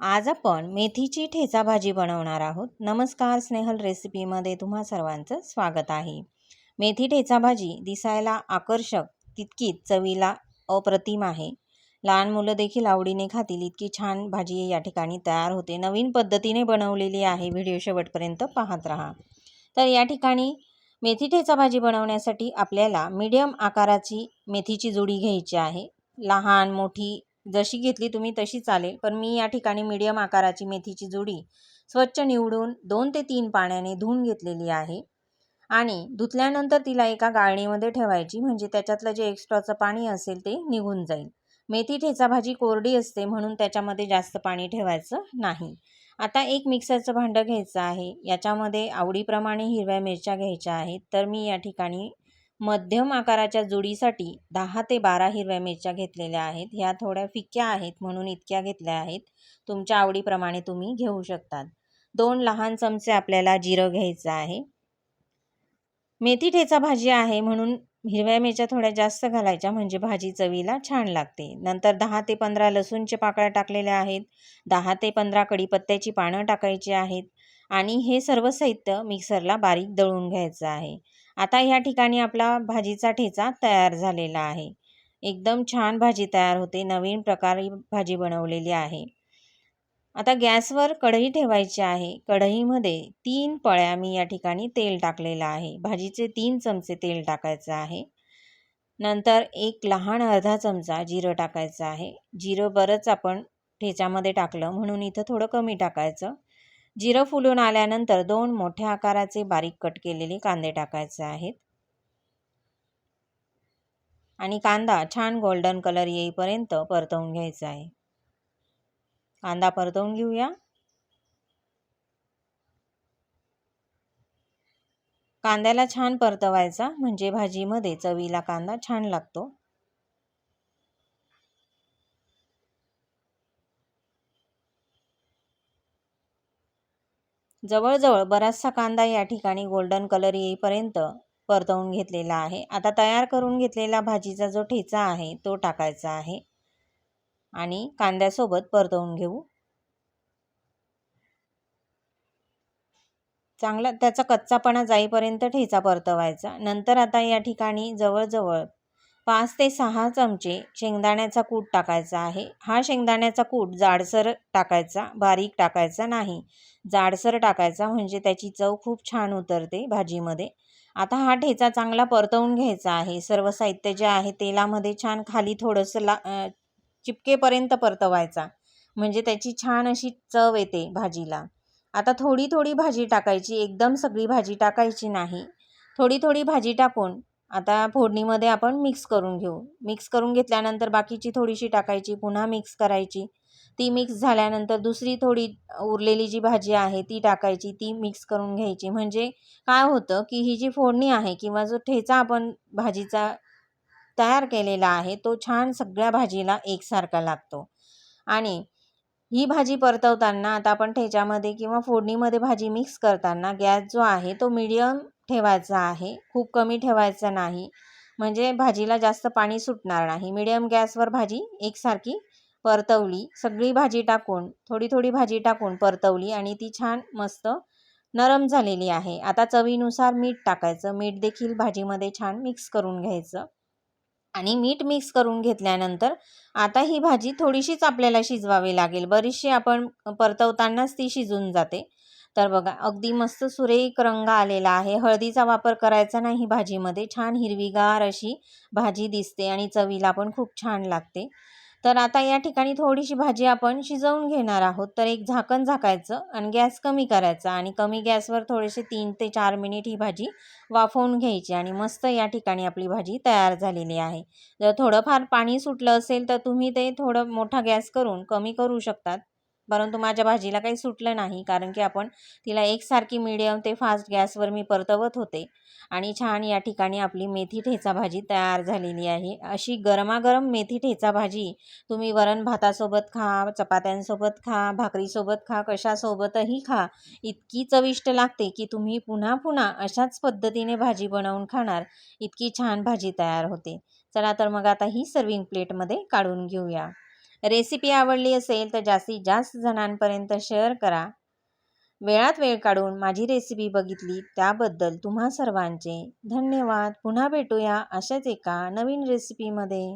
आज आपण मेथीची ठेचा भाजी बनवणार आहोत. नमस्कार स्नेहल रेसिपीमध्ये तुम्हा सर्वांचं स्वागत आहे. मेथी ठेचा भाजी दिसायला आकर्षक तितकीच चवीला अप्रतिम आहे. लहान मुलं देखील आवडीने खातील इतकी छान भाजी या ठिकाणी तयार होते. नवीन पद्धतीने बनवलेली आहे. व्हिडिओ शेवटपर्यंत पाहत राहा. तर या ठिकाणी मेथी ठेचा भाजी बनवण्यासाठी आपल्याला मीडियम आकाराची मेथीची जोडी घ्यायची आहे. लहान मोठी जशी घेतली तुम्ही तशी चालेल. पण मी या ठिकाणी मीडियम आकाराची मेथीची जुडी स्वच्छ निवडून दोन ते तीन पाण्याने धुवून घेतलेली आहे. आणि धुतल्यानंतर तिला एका गाळणीमध्ये ठेवायची. म्हणजे त्याच्यातलं जे एक्स्ट्राचं पाणी असेल ते निघून जाईल. मेथी ठेचा भाजी कोरडी असते म्हणून त्याच्यामध्ये जास्त पाणी ठेवायचं नाही. आता एक मिक्सरचं भांडं घ्यायचं आहे. याच्यामध्ये आवडीप्रमाणे हिरव्या मिरच्या घ्यायच्या आहेत. तर मी या ठिकाणी मध्यम आकाराच्या जुडीसाठी दहा ते बारा हिरव्या मिरच्या घेतलेल्या आहेत. ह्या थोड्या फिक्या आहेत म्हणून इतक्या घेतल्या आहेत. तुमच्या आवडीप्रमाणे तुम्ही घेऊ शकतात. दोन लहान चमचे आपल्याला जिरं घ्यायचं आहे. मेथी ठेचा भाजी आहे म्हणून हिरव्या मिरच्या थोड्या जास्त घालायच्या म्हणजे भाजी चवीला छान लागते. नंतर दहा ते पंधरा लसूणचे पाकळ्या टाकलेल्या आहेत. दहा ते पंधरा कढीपत्त्याची पानं टाकायची आहेत. आणि हे सर्व साहित्य मिक्सरला बारीक दळून घ्यायचं आहे. आता ह्या ठिकाणी आपला भाजीचा ठेचा तयार झालेला आहे. एकदम छान भाजी तयार होते. नवीन प्रकारे भाजी बनवलेली आहे. आता गॅसवर कढई ठेवायची आहे. कढईमध्ये तीन पळ्या मी या ठिकाणी तेल टाकलेलं आहे. भाजीचे तीन चमचे तेल टाकायचं आहे. नंतर एक लहान अर्धा चमचा जिरं टाकायचं आहे. जिरं बरंच आपण ठेच्यामध्ये टाकलं म्हणून इथं थोडं कमी टाकायचं. जिरं फुलून आल्यानंतर दोन मोठ्या आकाराचे बारीक कट केलेले कांदे टाकायचे आहेत. आणि कांदा छान गोल्डन कलर येईपर्यंत परतवून घ्यायचा आहे. कांदा परतवून घेऊया. कांद्याला छान परतवायचा म्हणजे भाजीमध्ये चवीला कांदा छान लागतो. जवळजवळ बराचसा कांदा या ठिकाणी गोल्डन कलर येईपर्यंत परतवून घेतलेला आहे. आता तयार करून घेतलेला भाजीचा जो ठेचा आहे तो टाकायचा आहे. आणि कांद्यासोबत परतवून घेऊ. चांगला त्याचा कच्चापणा जाईपर्यंत ठेचा परतवायचा. नंतर आता या ठिकाणी जवळजवळ पाच ते सहा चमचे शेंगदाण्याचा कूट टाकायचा आहे. हा शेंगदाण्याचा कूट जाडसर टाकायचा बारीक टाकायचा नाही. जाडसर टाकायचा म्हणजे त्याची चव खूप छान उतरते भाजीमध्ये. आता हा ठेचा चांगला परतवून घ्यायचा आहे. सर्व साहित्य जे आहे तेलामध्ये छान खाली थोडंसं ला चिपकेपर्यंत परतवायचा. म्हणजे त्याची छान अशी चव येते भाजीला. आता थोडी थोडी भाजी टाकायची. एकदम सगळी भाजी टाकायची नाही. थोडी थोडी भाजी टाकून आता फोडणीमध्ये आपण मिक्स करून घेऊ. मिक्स करून घेतल्यानंतर बाकीची थोडीशी टाकायची पुन्हा मिक्स करायची. ती मिक्स झाल्यानंतर दुसरी थोडी उरलेली जी भाजी आहे ती टाकायची. ती मिक्स करून घ्यायची. म्हणजे काय होतं की ही जी फोडणी आहे किंवा जो ठेचा आपण भाजीचा तयार केलेला आहे तो छान सगळ्या भाजीला एकसारखा लागतो. आणि ही भाजी परतवताना आता आपण ठेच्यामध्ये किंवा फोडणीमध्ये भाजी मिक्स करताना गॅस जो आहे तो मिडियम ठेवायचा आहे. खूप कमी ठेवायचं नाही. म्हणजे भाजीला जास्त पाणी सुटणार नाही. मिडियम गॅसवर भाजी एकसारखी परतवली. सगळी भाजी टाकून थोडी थोडी भाजी टाकून परतवली आणि ती छान मस्त नरम झालेली आहे. आता चवीनुसार मीठ टाकायचं. मीठ देखील भाजीमध्ये छान मिक्स करून घ्यायचं. आणि मीठ मिक्स करून घेतल्यानंतर आता ही भाजी थोडीशीच आपल्याला शिजवावी लागेल. बरीचशी आपण परतवतानाच ती शिजून जाते. तर बघा अगदी मस्त सुरेख रंग आलेला आहे. हळदीचा वापर करायचा नाही भाजीमध्ये. छान हिरवीगार अशी भाजी दिसते आणि चवीला पण खूप छान लागते. तर आता या ठिकाणी थोडीशी भाजी आपण शिजवून घेणार आहोत. तर एक झाकण झाकायचं आणि गॅस कमी करायचा आणि कमी गॅसवर थोडेसे तीन ते चार मिनिट ही भाजी वाफवून घ्यायची आणि मस्त या ठिकाणी आपली भाजी तयार झालेली आहे. जर थोडंफार पाणी सुटलं असेल तर तुम्ही ते थोडं मोठा गॅस करून कमी करू शकतात. परंतु माझ्या भाजीला काही सुटलं नाही कारण की आपण तिला एकसारखी मिडियम ते फास्ट गॅसवर मी परतवत होते. आणि छान या ठिकाणी आपली मेथी ठेचा भाजी तयार झालेली आहे. अशी गरमागरम मेथी ठेचा भाजी तुम्ही वरण भातासोबत खा चपात्यांसोबत खा भाकरीसोबत खा कशासोबतही खा. इतकी चविष्ट लागते की तुम्ही पुन्हा पुन्हा अशाच पद्धतीने भाजी बनवून खाणार. इतकी छान भाजी तयार होते. चला तर मग आता ही सर्विंग प्लेटमध्ये काढून घेऊया. रेसिपी आवडली असेल तर जास्तीत जास्त जणांपर्यंत शेअर करा. वेळात वेळ काढून माझी रेसिपी बघितली त्याबद्दल तुम्हा सर्वांचे धन्यवाद. पुन्हा भेटूया अशाच एका नवीन रेसिपीमध्ये.